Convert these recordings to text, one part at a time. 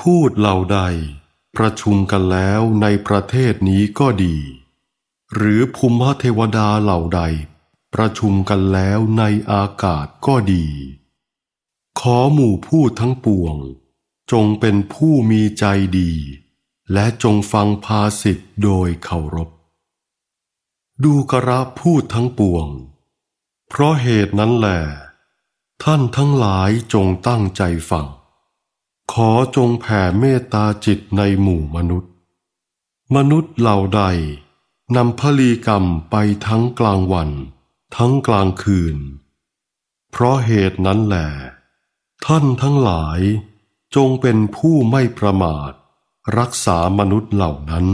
พูดเหล่าใด ประชุมกันแล้วในประเทศนี้ก็ดี หรือภูมิเทวดาเหล่าใด ประชุมกันแล้วในอากาศก็ดี ขอหมู่พูดทั้งปวง จงเป็นผู้มีใจดี และจงฟังภาสิทธ์โดยเคารพ ดูกระพูดทั้งปวง เพราะเหตุนั้นแหละท่านทั้งหลายจงตั้งใจฟัง ขอจงแผ่เมตตาจิตในหมู่มนุษย์ มนุษย์เหล่าใดนำพลีกรรมไปทั้งกลางวัน ทั้งกลางคืน เพราะเหตุนั้นแหละท่านทั้งหลายจงเป็นผู้ไม่ประมาท รักษามนุษย์เหล่านั้น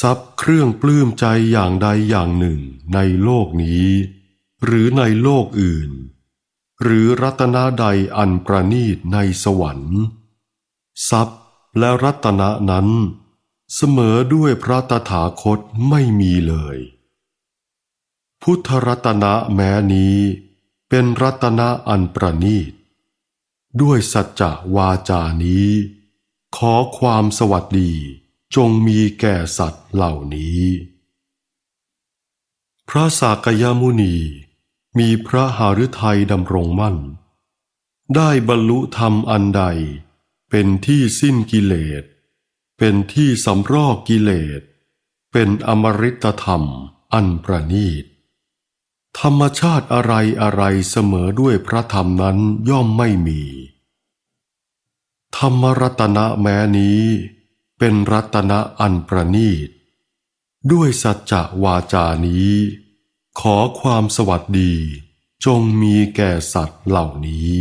ทรัพย์เครื่องปลื้มใจอย่างใดอย่างหนึ่งในโลกนี้ หรือในโลกอื่น หรือรัตนาใดอันประณีตในสวรรค์ ทรัพย์และรัตนะนั้น เสมอด้วยพระตถาคตไม่มีเลย พุทธรัตนะแม้นี้ เป็นรัตนะอันประณีต ด้วยสัจจะวาจานี้ ขอความสวัสดีจงมีแก่สัตว์เหล่านี้ พระสากยมุนี มีพระหฤทัยดำรงมั่น ได้บรรลุธรรมอันใด เป็นที่สิ้นกิเลส เป็นที่สำรอกกิเลส เป็นอมริตธรรมอันประณีต ธรรมชาติอะไรอะไรเสมอด้วยพระธรรมนั้นย่อมไม่มี ธรรมรัตนะแม้นี้ เป็นรัตนะอันประณีต ด้วยสัจจวาจานี้ ขอความสวัสดี จงมีแก่สัตว์เหล่านี้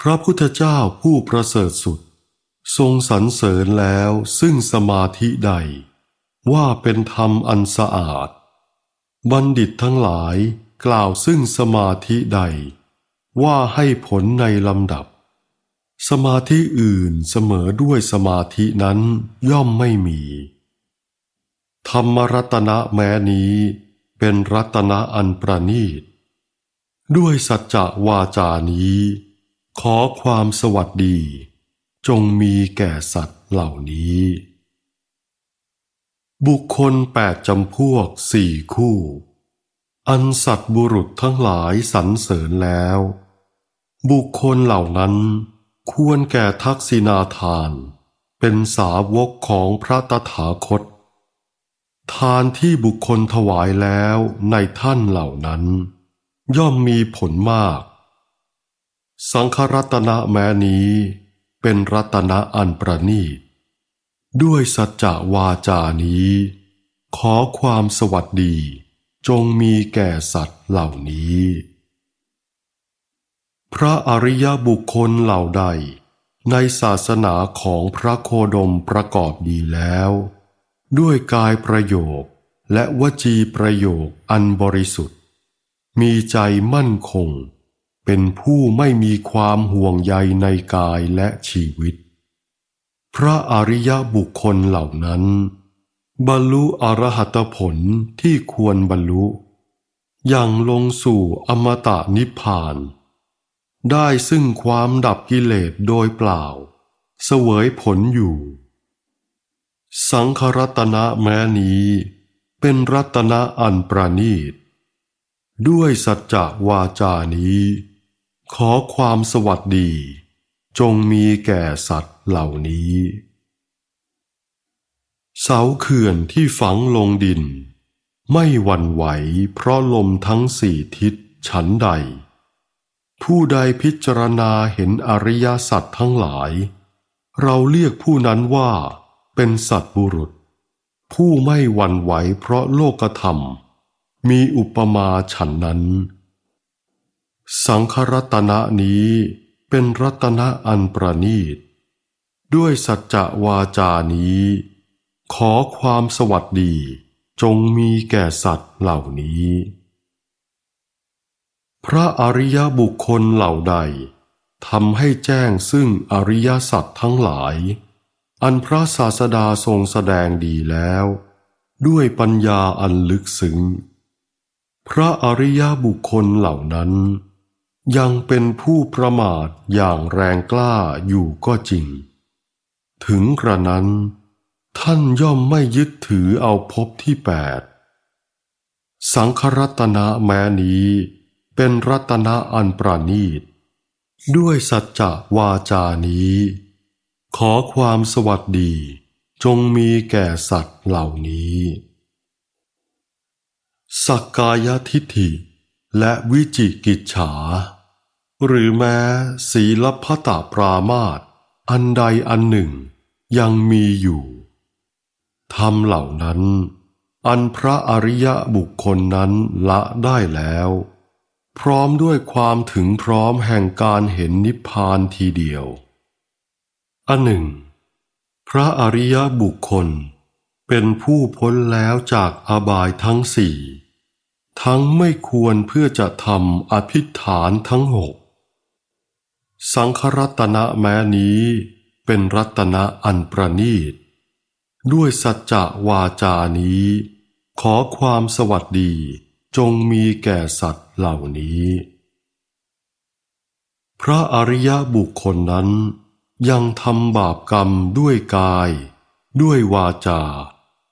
พระพุทธเจ้าผู้ประเสริฐสุด ทรงสรรเสริญแล้วซึ่งสมาธิใด ว่าเป็นธรรมอันสะอาด บัณฑิตทั้งหลายกล่าวซึ่งสมาธิใด ว่าให้ผลในลำดับ สมาธิอื่นเสมอด้วยสมาธินั้นย่อมไม่มี ธรรมรัตนะแม้นี้เป็นรัตนะอันประณีต ด้วยสัจจะวาจานี้ ขอความสวัสดี จงมีแก่สัตว์เหล่านี้ บุคคลแปดจำพวกสี่คู่ อันสัตว์บุรุษทั้งหลายสรรเสริญแล้ว บุคคลเหล่านั้นควรแก่ทักษิณาทาน เป็นสาวกของพระตถาคต ทานที่บุคคลถวายแล้วในท่านเหล่านั้น ย่อมมีผลมาก สังฆรัตนะแม้นี้เป็นรัตนะอันประณีต ด้วยสัจจวาจานี้ ขอความสวัสดีจงมีแก่สัตว์เหล่านี้ พระอริยบุคคลเหล่าใด ในศาสนาของพระโคดมประกอบดีแล้ว ด้วยกายประโยคและวจีประโยคอันบริสุทธิ์ มีใจมั่นคง เป็นผู้ไม่มีความห่วงใยในกายและชีวิต พระอริยบุคคลเหล่านั้น บรรลุอรหัตผลที่ควรบรรลุ อย่างลงสู่อมตะนิพพาน ได้ซึ่งความดับกิเลสโดยเปล่า เสวยผลอยู่ สังขรัตนะแม้นี้ เป็นรัตนะอันประณีต ด้วยสัจจวาจานี้ ขอความสวัสดี จงมีแก่สัตว์เหล่านี้ เสาเขื่อนที่ฝังลงดิน ไม่หวั่นไหวเพราะลมทั้งสี่ทิศฉันใด ผู้ใดพิจารณาเห็นอริยสัจทั้งหลาย เราเรียกผู้นั้นว่า เป็นสัตบุรุษ ผู้ไม่หวั่นไหวเพราะโลกธรรม มีอุปมาฉันนั้น สังขรัตนะนี้เป็นรัตนะอันประณีต ด้วยสัจจะวาจานี้ ขอความสวัสดีจงมีแก่สัตว์เหล่านี้ พระอริยบุคคลเหล่าใดทำให้แจ้งซึ่งอริยสัจทั้งหลาย อันพระศาสดาทรงแสดงดีแล้ว ด้วยปัญญาอันลึกซึ้ง พระอริยบุคคลเหล่านั้น ยังเป็นผู้ประมาทอย่างแรงกล้าอยู่ก็จริง ถึงกระนั้น ท่านย่อมไม่ยึดถือเอาภพที่แปดสังครัตนะแม้นี้เป็นรัตนะอันประณีต ด้วยสัจจะวาจานี้ ขอความสวัสดีจงมีแก่สัตว์เหล่านี้ สักกายทิฏฐิ และวิจิกิจฉา หรือแม้ศีลพัตปรามาตอันใดอันหนึ่งยังมีอยู่ธรรมเหล่านั้น อันพระอริยบุคคลนั้นละได้แล้ว พร้อมด้วยความถึงพร้อมแห่งการเห็นนิพพานทีเดียว อันหนึ่ง พระอริยบุคคล เป็นผู้พ้นแล้วจากอบายทั้งสี่ ทั้งไม่ควรเพื่อจะทำอภิฐานทั้งหก สังครัตนะแม้นี้เป็นรัตนะอันประณีต ด้วยสัจจะวาจานี้ ขอความสวัสดีจงมีแก่สัตว์เหล่านี้ พระอริยบุคคลนั้น ยังทำบาปกรรมด้วยกาย ด้วยวาจา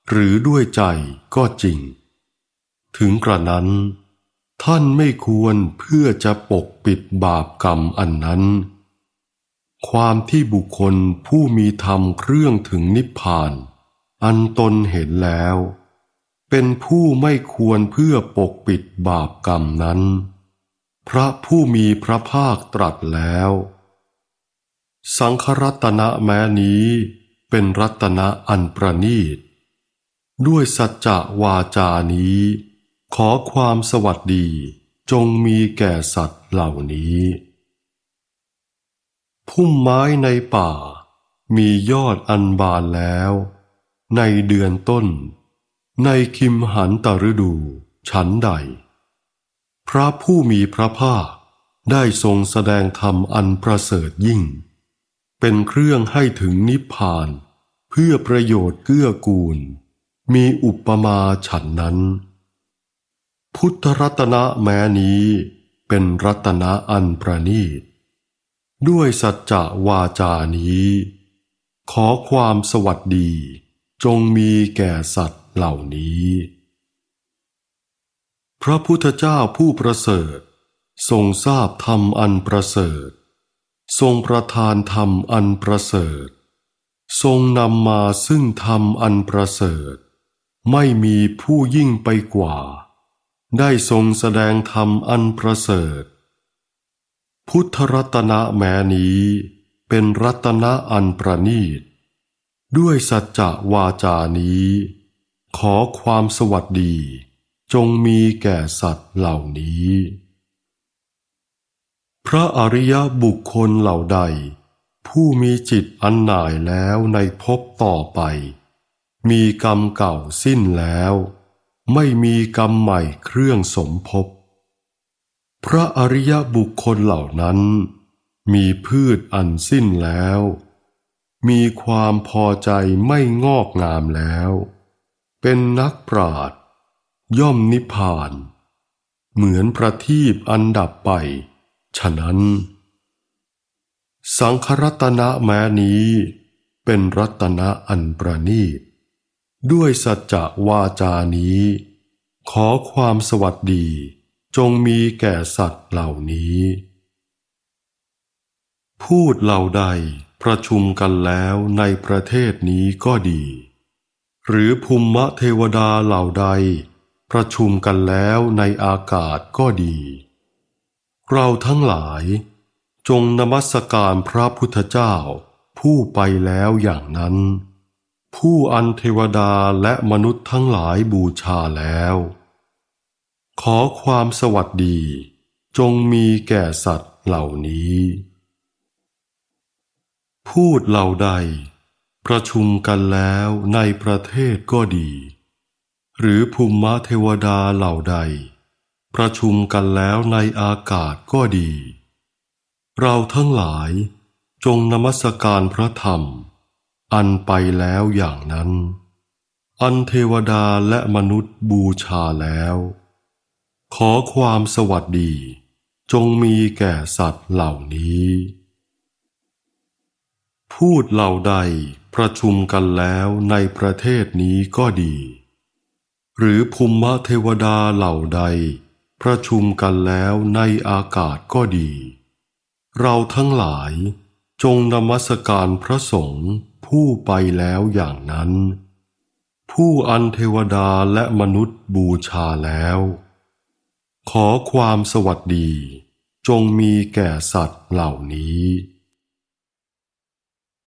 หรือด้วยใจก็จริง ถึงกระนั้น ท่านไม่ควรเพื่อจะปกปิดบาปกรรมอันนั้น ความที่บุคคลผู้มีธรรมเครื่องถึงนิพพาน อันตนเห็นแล้ว เป็นผู้ไม่ควรเพื่อปกปิดบาปกรรมนั้น พระผู้มีพระภาคตรัสแล้ว สังครัตนะแม้นี้เป็นรัตนะอันประณีต ด้วยสัจจะวาจานี้ ขอความสวัสดีจงมีแก่สัตว์เหล่านี้ พุ่มไม้ในป่า มียอดอันบานแล้ว ในเดือนต้น ในคิมหันตฤดู ฉันใด พระผู้มีพระภาคได้ทรงแสดงธรรมอันประเสริฐยิ่ง เป็นเครื่องให้ถึงนิพพาน เพื่อประโยชน์เกื้อกูล มีอุปมาฉันนั้น พุทธรัตนะแม้นี้เป็นรัตนะอันประณีต ด้วยสัจจะวาจานี้ ขอความสวัสดีจงมีแก่สัตว์เหล่านี้ พระพุทธเจ้าผู้ประเสริฐ ทรงทราบธรรมอันประเสริฐ ทรงประทานธรรมอันประเสริฐ ทรงนำมาซึ่งธรรมอันประเสริฐ ไม่มีผู้ยิ่งไปกว่า ได้ทรงแสดงธรรมอันประเสริฐ พุทธรัตนะแม้นี้เป็นรัตนะอันประณีต ด้วยสัจจะวาจานี้ ขอความสวัสดี จงมีแก่สัตว์เหล่านี้ พระอริยบุคคลเหล่าใด ผู้มีจิตอันหน่ายแล้วในภพต่อไป มีกรรมเก่าสิ้นแล้ว ไม่มีกรรมใหม่เครื่องสมภพพระอริยบุคคลเหล่านั้น มีพืชอันสิ้นแล้ว มีความพอใจไม่งอกงามแล้ว เป็นนักปราดย่อมนิพพาน เหมือนประทีปอันดับไป ฉะนั้น สังครัตนะแม้นี้เป็นรัตนะอันประณีต ด้วยสัจจะวาจานี้ ขอความสวัสดีจงมีแก่สัตว์เหล่านี้ พูดเหล่าใดประชุมกันแล้วในประเทศนี้ก็ดี หรือภูมิเทวดาเหล่าใดประชุมกันแล้วในอากาศก็ดี เราทั้งหลายจงนมัสการพระพุทธเจ้า ผู้ไปแล้วอย่างนั้น ผู้อันเทวดาและมนุษย์ทั้งหลายบูชาแล้ว ขอความสวัสดี จงมีแก่สัตว์เหล่านี้ พูดเหล่าใด ประชุมกันแล้วในประเทศก็ดี หรือภูมิเทวดาเหล่าใด ประชุมกันแล้วในอากาศก็ดี เราทั้งหลายจงนมัสการพระธรรม อันไปแล้วอย่างนั้น อันเทวดาและมนุษย์บูชาแล้ว ขอความสวัสดี จงมีแก่สัตว์เหล่านี้ พูดเหล่าใดประชุมกันแล้วในประเทศนี้ก็ดี หรือภูมิเทวดาเหล่าใด ประชุมกันแล้วในอากาศก็ดี เราทั้งหลายจงนมัสการพระสงฆ์ผู้ไปแล้วอย่างนั้น ผู้อันเทวดาและมนุษย์บูชาแล้ว ขอความสวัสดี จงมีแก่สัตว์เหล่านี้